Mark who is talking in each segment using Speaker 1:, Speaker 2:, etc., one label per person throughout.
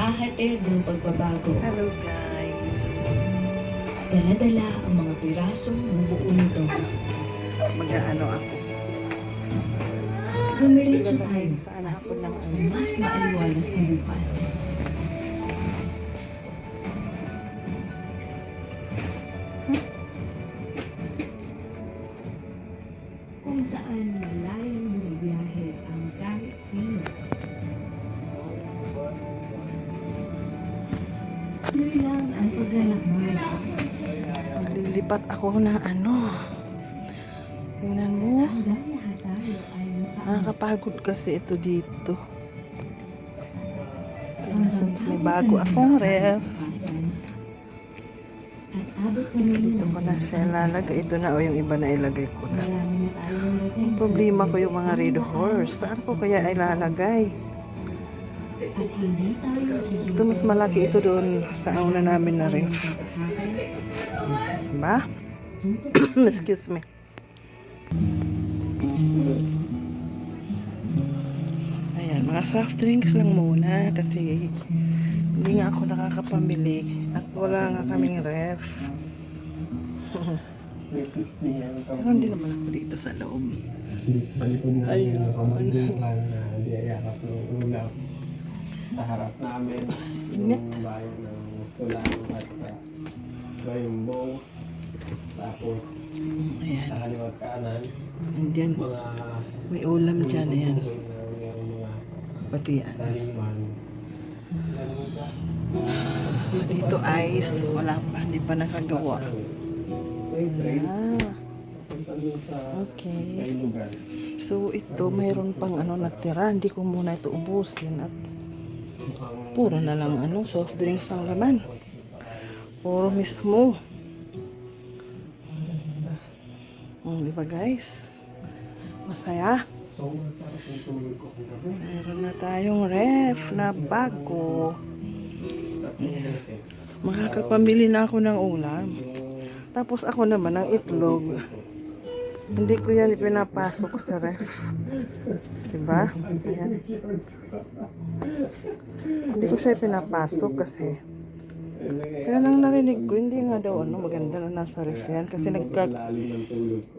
Speaker 1: naghahatid ng pagbabago.
Speaker 2: Hello guys.
Speaker 1: Dala-dala ang mga pirasong bubuo nito.
Speaker 2: Mag-ano ako.
Speaker 1: Dumiretso tayo
Speaker 2: Saan ako ng
Speaker 1: sa mas maaliwalas na bukas.
Speaker 2: Maglilipat ako ng ano. Tingnan mo. Nakakapagod kasi ito dito. Ito, since may bago akong ref. Dito ko na siya lalagay. Ito na o yung iba na ilagay ko na.
Speaker 1: Na
Speaker 2: problema ko yung mga red horse. Saan ko kaya ilalagay? Ito mas malaki ito doon sa una namin na ref. Diba? Excuse me. Ayan, mga soft drinks lang muna kasi hindi nga ako nakakapamili at wala nga kaming ref. Pero hindi naman ako dito sa loob.
Speaker 3: Namin
Speaker 2: Ayun.
Speaker 3: Sa harap namin, yung bayan ng Sulang at uh. Tapos,
Speaker 2: Ayan,
Speaker 3: sa kaliwat kanan,
Speaker 2: andyan.
Speaker 3: mga
Speaker 2: May ulam dyan, ayan.
Speaker 3: mga
Speaker 2: Batian.
Speaker 3: taliman.
Speaker 2: Dito ice, wala pa, hindi pa nakagawa. Ah, okay. So ito, mayroon pang ano natira. Hindi ko muna ito ubusin at puro na lang ano, soft drinks ang laman. Puro mismo. Hmm, di ba guys? Masaya. Meron na tayong ref na bago. Makakapamili na ako ng ulam. Tapos ako naman ng itlog. Hindi ko yan pinapasok sa ref. Diba? Ayan. Hindi ko siya pinapasok kasi kaya nang narinig ko, hindi nga daw ano, maganda na nasa ref yan kasi nagka,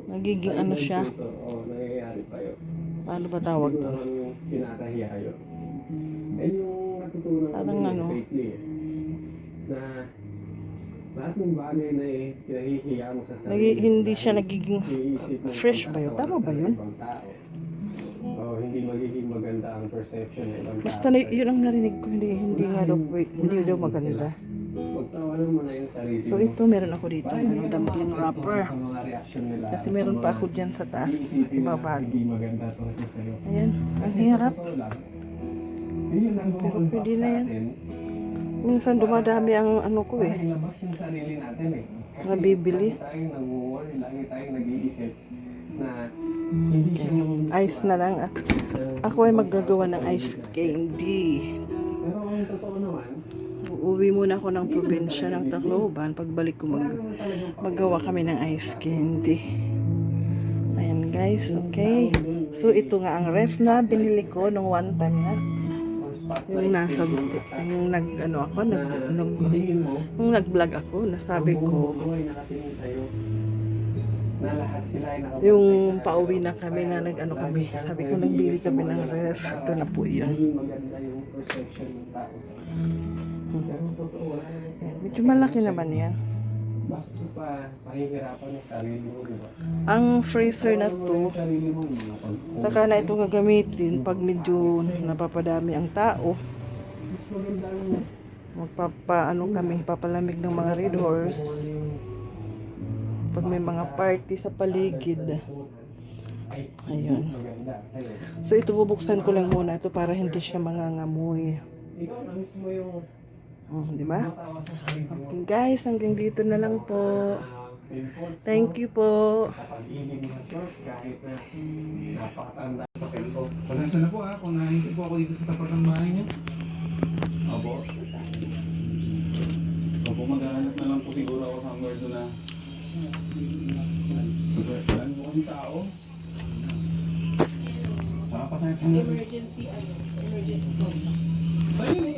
Speaker 2: nagiging ano siya, paano ba tawag doon?
Speaker 3: Parang
Speaker 2: ano?
Speaker 3: na lahat ng bagay na eh, kinahihiya mo sa sarili.
Speaker 2: Nagi, hindi siya nagiging fresh ba yun? Tama ba yun?
Speaker 3: ibang tao. O hindi magiging maganda ang perception ng ibang
Speaker 2: Basta na, yun ang narinig ko, hindi, hindi nga daw, hindi daw maganda.
Speaker 3: Pagtawanan mo na yung sarili
Speaker 2: So ito, meron ako dito, ano, dumpling wrapper. Kasi meron pa ako dyan sa taas,
Speaker 3: iisipin na
Speaker 2: ibaba.
Speaker 3: Hindi maganda tungkol sa'yo.
Speaker 2: Ayan, ang hirap. Pero pwede na yan. Minsan dumadami ang ano ko eh.
Speaker 3: Ilabas yung sarili natin eh. Kasi
Speaker 2: Nabibili.
Speaker 3: lagi tayong nag-worry, lagi tayong nag-iisip na hindi siya yung...
Speaker 2: Ice na lang at ako ay maggagawa ng ice candy.
Speaker 3: Pero ang totoo naman,
Speaker 2: Uuwi muna ako ng probinsya ng Tacloban. Pagbalik ko mag maggawa kami ng ice candy. Ayan guys, okay. So ito nga ang ref na binili ko nung one time na. Yung nasa, yung nag, ano ako, nag, nag,
Speaker 3: tingin mo,
Speaker 2: nung nag-vlog ako, nasabi ko, yung pauwi na kami na nag, ano kami, sabi ko nagbili kami ng ref. Ito na po yun.
Speaker 3: Yung sa
Speaker 2: Medyo malaki naman yan.
Speaker 3: Bakit mo pa pahihirapan yung sarili mo, di ba?
Speaker 2: Ang freezer na to, saka na ito gagamitin pag medyo napapadami ang tao.
Speaker 3: Mas maganda yung
Speaker 2: Magpapa, ano kami, papalamig ng mga red horse. Pag may mga party sa paligid. Ayun. So ito bubuksan ko lang muna ito para hindi siya mangangamoy.
Speaker 3: Ikaw na mismo yung
Speaker 2: Oh, di ba? Okay guys, hanggang dito na lang po. Thank you po.
Speaker 4: Pasensya na po ha, kung nahintay po ako dito sa tapat ng bahay niyo. Opo. Opo, maghahanap na lang po siguro ako somewhere doon na Sige, dami po kasi tao. Saka pasensya na.
Speaker 1: Emergency, ano, emergency contact.
Speaker 4: Sa'yo